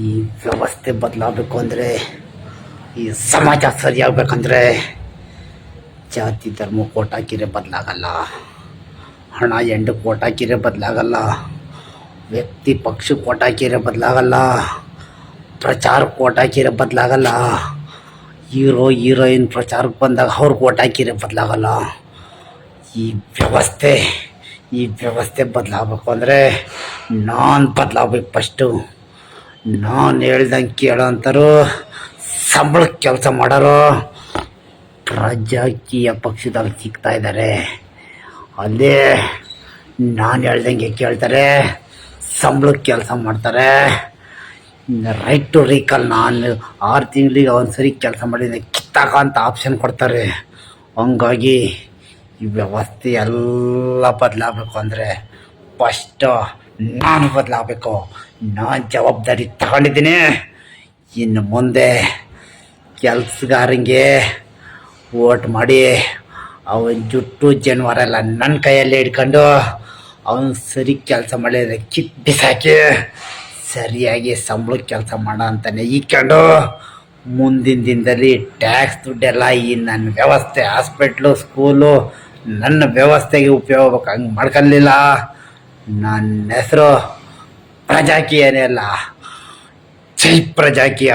ಈ ವ್ಯವಸ್ಥೆ ಬದಲಾಗಬೇಕು ಅಂದರೆ, ಈ ಸಮಾಜ ಸರಿಯಾಗಬೇಕಂದ್ರೆ ಜಾತಿ, ಧರ್ಮ ಕೋಟ್ ಹಾಕಿದ್ರೆ ಬದಲಾಗಲ್ಲ. ಹಣ ಎಂಡು ಕೋಟ್ ಹಾಕಿದ್ರೆ ಬದಲಾಗಲ್ಲ. ವ್ಯಕ್ತಿ, ಪಕ್ಷ ಕೋಟ್ ಹಾಕಿದ್ರೆ ಬದಲಾಗಲ್ಲ. ಪ್ರಚಾರ ಕೋಟ್ ಹಾಕಿದ್ರೆ ಬದಲಾಗಲ್ಲ. ಹೀರೋ, ಹೀರೋಯಿನ್ ಪ್ರಚಾರಕ್ಕೆ ಬಂದಾಗ ಅವ್ರು ಕೋಟ್ ಹಾಕಿದ್ರೆ ಬದಲಾಗಲ್ಲ. ಈ ವ್ಯವಸ್ಥೆ ಈ ವ್ಯವಸ್ಥೆ ಬದಲಾಗಬೇಕು ಅಂದರೆ ನಾನು ಬದಲಾಗಬೇಕು ಫಸ್ಟು ನಾನು ಹೇಳ್ದಂಗೆ ಅಂತಾರು ಸಂಬಳಕ್ಕೆ ಕೆಲಸ ಮಾಡೋರು ರಾಜಕೀಯ ಪಕ್ಷದಲ್ಲಿ ಸಿಗ್ತಾ ಇದ್ದಾರೆ ಅಲ್ಲೇ ನಾನು ಹೇಳ್ದಂಗೆ ಕೇಳ್ತಾರೆ ಸಂಬಳಕ್ಕೆ ಕೆಲಸ ಮಾಡ್ತಾರೆ. ರೈಟ್ ಟು ರೀಕಾಲ್ ನಾನು ಆರು ತಿಂಗಳಿಗೆ ಒಂದು ಸರಿ ಕೆಲಸ ಮಾಡಿದ ಕಿತ್ತಾಕ ಅಂತ ಆಪ್ಷನ್ ಕೊಡ್ತಾರೆ. ಹಂಗಾಗಿ ಈ ವ್ಯವಸ್ಥೆ ಎಲ್ಲ ಬದಲಾಗಬೇಕು ಅಂದರೆ ಫಸ್ಟು ನಾನು ಬದಲಾಗಬೇಕು. ನಾನು ಜವಾಬ್ದಾರಿ ತಗೊಂಡಿದ್ದೀನಿ. ಇನ್ನು ಮುಂದೆ ಕೆಲಸಗಾರಂಗೆ ಓಟ್ ಮಾಡಿ, ಅವನ ಜುಟ್ಟು ಜನವಾರ ಎಲ್ಲ ನನ್ನ ಕೈಯಲ್ಲಿ ಹಿಡ್ಕೊಂಡು ಅವನು ಸರಿ ಕೆಲಸ ಮಾಡಿದ್ರೆ ಕಿಟ್ ಬಿಸಾಕಿ ಸರಿಯಾಗಿ ಸಂಬಳಕ್ಕೆ ಕೆಲಸ ಮಾಡೋ ಅಂತಾನೆ ಇಕ್ಕೊಂಡು ಮುಂದಿನ ದಿನದಲ್ಲಿ ಟ್ಯಾಕ್ಸ್ ದುಡ್ಡೆಲ್ಲ ಈ ನನ್ನ ವ್ಯವಸ್ಥೆ, ಹಾಸ್ಪಿಟ್ಲು, ಸ್ಕೂಲು ನನ್ನ ವ್ಯವಸ್ಥೆಗೆ ಉಪಯೋಗ ಹಂಗೆ ಮಾಡ್ಕೊಳ್ಳಿಲ್ಲ ನನ್ನ ಹೆಸರು ಪ್ರಜಾಕೀಯನೇ ಅಲ್ಲ ಜೈ ಪ್ರಜಾಕೀಯ.